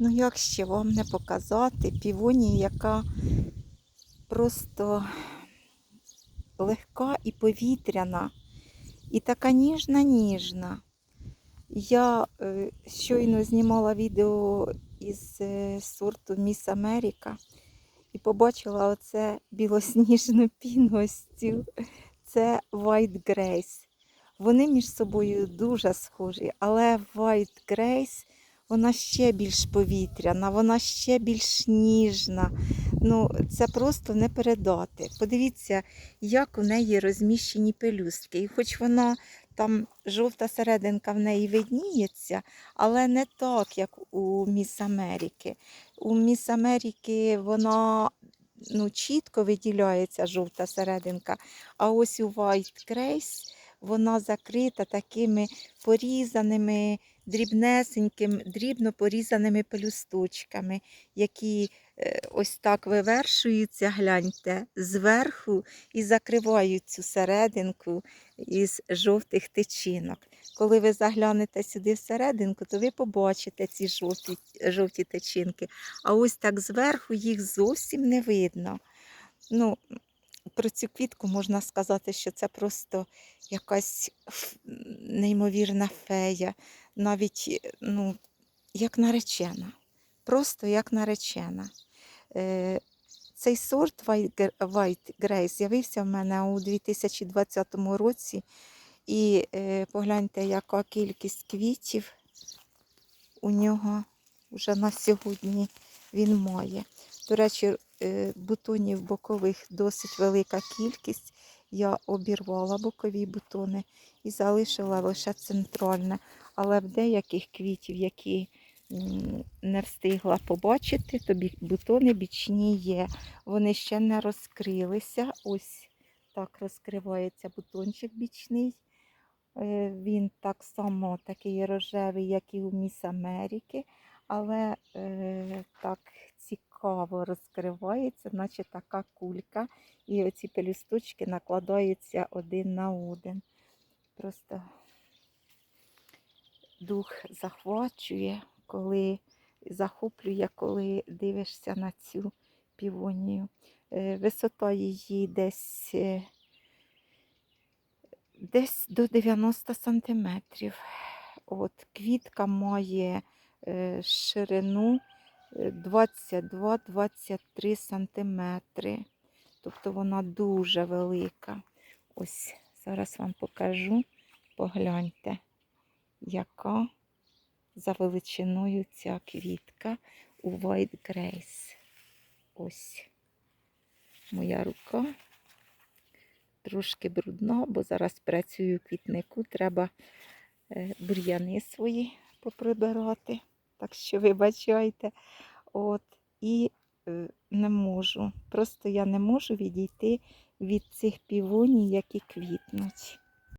Ну, як ще вам не показати півонію, яка просто легка і повітряна, і така ніжна-ніжна. Я е, щойно знімала відео із е, сорту Міс Америка і побачила оце білосніжну піну. Це White Grace. Вони між собою дуже схожі, але White Grace вона ще більш повітряна, вона ще більш ніжна. Ну, це просто не передати. Подивіться, як у неї розміщені пелюстки. І хоч вона там жовта серединка в неї видніється, але не так, як у Міс Америки. У Міс Америки вона ну, чітко виділяється жовта серединка, а ось у White Grace вона закрита такими порізаними, дрібнесеньким, дрібно порізаними пелюсточками, які е, ось так вивершуються, гляньте, зверху і закривають цю серединку із жовтих тичинок. Коли ви заглянете сюди всерединку, то ви побачите ці жовті, жовті тичинки. А ось так зверху їх зовсім не видно. Ну, про цю квітку можна сказати, що це просто якась неймовірна фея, навіть ну, як наречена. Просто як наречена. Е, Цей сорт White Gr- Grace з'явився в мене у 2020 році. І е, погляньте, яка кількість квітів у нього вже на сьогодні він має. До речі, е, бутонів бокових досить велика кількість. Я обірвала бокові бутони і залишила лише центральне. Але в деяких квітів, які не встигла побачити, то бутони бічні є. Вони ще не розкрилися. Ось так розкривається бутончик бічний. Е, Він так само такий рожевий, як і у Міс Америки, але е, так цікаво розкривається, наче така кулька. І оці пелюсточки накладаються один на один. Просто дух захвачує, коли захоплює, коли дивишся на цю півонію. Е, Висота її десь. Е, десь до 90 сантиметрів. От, квітка має е, ширину е, 22-23 сантиметри. Тобто вона дуже велика. Ось зараз вам покажу. Погляньте, яка за величиною ця квітка у White Grace. Ось моя рука трошки брудна, бо зараз працюю у квітнику, треба е, бур'яни свої поприбирати. Так що вибачайте. От, і е, не можу. Просто я не можу відійти від цих півоній, які квітнуть.